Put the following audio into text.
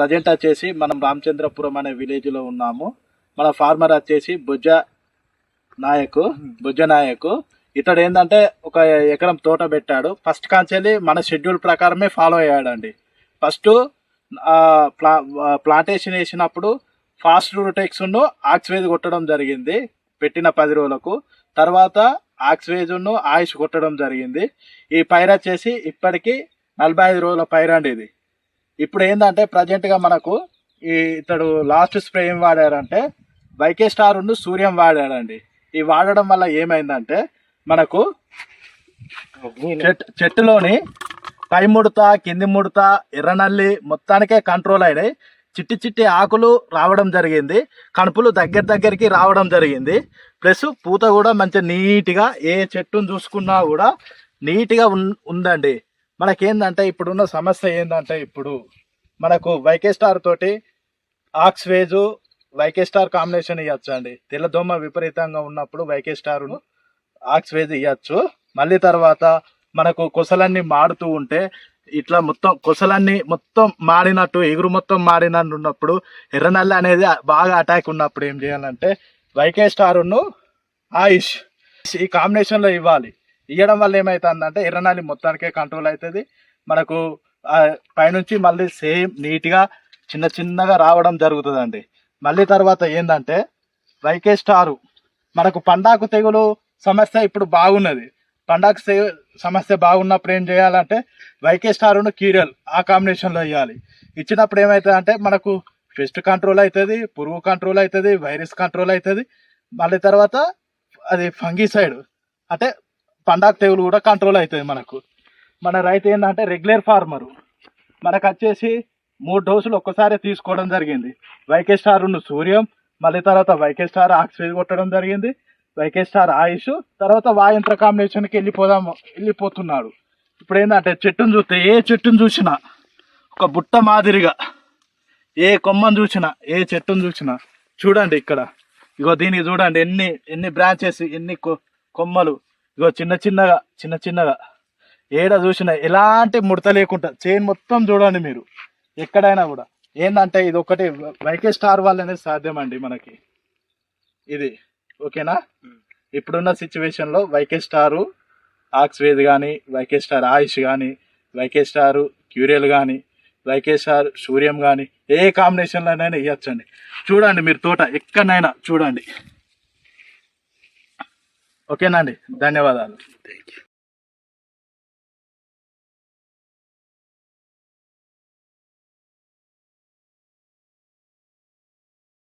Present వచ్చేసి మనం రామచంద్రపురం అనే విలేజ్లో ఉన్నాము. మన ఫార్మర్ వచ్చేసి బుజ్జ నాయకు బుజ్జ నాయకు. ఇతడు ఏంటంటే ఒక ఎకరం తోట పెట్టాడు. ఫస్ట్ కాంచెల్లి మన షెడ్యూల్ ప్రకారమే ఫాలో అయ్యాడండి. ఫస్ట్ ప్లా ప్లాంటేషన్ వేసినప్పుడు ఫాస్ట్ రూటెక్స్ ఆక్సివేజ్ కొట్టడం జరిగింది పెట్టిన పది రోజులకు. తర్వాత ఆక్సివేజ్ ఆయుష్ కొట్టడం జరిగింది. ఈ పైర్ వచ్చేసి ఇప్పటికీ నలభై ఐదు రోజుల పైర్ అండి ఇది. ఇప్పుడు ఏంటంటే ప్రజెంట్గా మనకు ఈ ఇతడు లాస్ట్ స్ప్రే ఏం వాడారంటే వైకే స్టార్ ఉండు సూర్యం వాడాడండి. ఈ వాడడం వల్ల ఏమైందంటే మనకు చెట్టులోని పై ముడత కింది ముడత ఎర్రనల్లి మొత్తానికే కంట్రోల్ అయినాయి. చిట్టి చిట్టి ఆకులు రావడం జరిగింది. కణుపులు దగ్గర దగ్గరికి రావడం జరిగింది. ప్లస్ పూత కూడా మంచి నీట్గా ఏ చెట్టును చూసుకున్నా కూడా నీట్గా ఉందండి. మనకేందంటే ఇప్పుడున్న సమస్య ఏంటంటే ఇప్పుడు మనకు వైకే స్టార్ తోటి ఆక్స్వేజు వైకే స్టార్ కాంబినేషన్ ఇవ్వచ్చు అండి. తెల్లదోమ విపరీతంగా ఉన్నప్పుడు వైకే స్టార్ను ఆక్స్వేజ్ ఇవ్వచ్చు మళ్ళీ తర్వాత మనకు కొసలన్నీ మాడుతూ ఉంటే ఇట్లా మొత్తం కొసలన్నీ మొత్తం మాడినట్టు ఎగురు మొత్తం మాడినట్టు ఉన్నప్పుడు ఎర్రనల్ల అనేది బాగా అటాక్ ఉన్నప్పుడు ఏం చేయాలంటే వైకే స్టారును ఆయుష్ ఈ కాంబినేషన్లో ఇవ్వాలి. ఇవ్వడం వల్ల ఏమవుతుందంటే ఎర్రనల్లి మొత్తానికే కంట్రోల్ అవుతుంది. మనకు పైనుంచి మళ్ళీ సేమ్ నీట్గా చిన్న చిన్నగా రావడం జరుగుతుందండి. మళ్ళీ తర్వాత ఏంటంటే వైకే స్టారు. మనకు పండాకు తెగులు సమస్య ఇప్పుడు బాగున్నది. పండాకు సమస్య బాగున్నప్పుడు ఏం చేయాలంటే వైకే స్టారును కీరియల్ ఆ కాంబినేషన్లో ఇవ్వాలి ఇచ్చినప్పుడు ఏమవుతుంది అంటే మనకు పెస్ట్ కంట్రోల్ అవుతుంది పురుగు కంట్రోల్ అవుతుంది వైరస్ కంట్రోల్ అవుతుంది. మళ్ళీ తర్వాత అది ఫంగిసైడ్ అంటే పండాకు తెగులు కూడా కంట్రోల్ అవుతుంది మనకు. మన రైతు ఏంటంటే రెగ్యులర్ ఫార్మరు మనకు వచ్చేసి మూడు డోసులు ఒక్కసారి తీసుకోవడం జరిగింది. వైకే స్టార్ ఉన్న సూర్యం మళ్ళీ తర్వాత వైకే స్టార్ ఆక్సిజన్ కొట్టడం జరిగింది. వైకే స్టార్ ఆయుష్ తర్వాత వాయంత్ర కాంబినేషన్కి వెళ్ళిపోదాం వెళ్ళిపోతున్నాడు. ఇప్పుడు ఏంటంటే చెట్టును చూస్తే ఏ చెట్టును చూసినా ఒక బుట్ట మాదిరిగా ఏ కొమ్మను చూసినా ఏ చెట్టును చూసినా చూడండి ఇక్కడ. ఇగో దీనికి చూడండి ఎన్ని ఎన్ని బ్రాంచెస్ ఎన్ని కొ- కొమ్మలు. ఇగో చిన్న చిన్నగా చిన్న చిన్నగా. ఏడ చూసినా ఎలాంటి ముడత లేకుండా చైన్ మొత్తం చూడండి మీరు. ఎక్కడైనా కూడా. ఏంటంటే ఇది ఒకటి వైకే స్టార్ వల్లనే సాధ్యమండి మనకి. ఇది ఓకేనా? ఇప్పుడున్న సిచ్యువేషన్లో వైకే స్టారు ఆక్స్వేద్ కానీ వైకే స్టార్ ఆయుష్ కానీ వైకే స్టార్ క్యూరియల్ కానీ వైకే స్టార్ సూర్యం కానీ ఏ కాంబినేషన్లోనైనా ఇవ్వచ్చండి చూడండి మీరు తోట ఎక్కడైనా చూడండి. ఓకేనండి. ధన్యవాదాలు.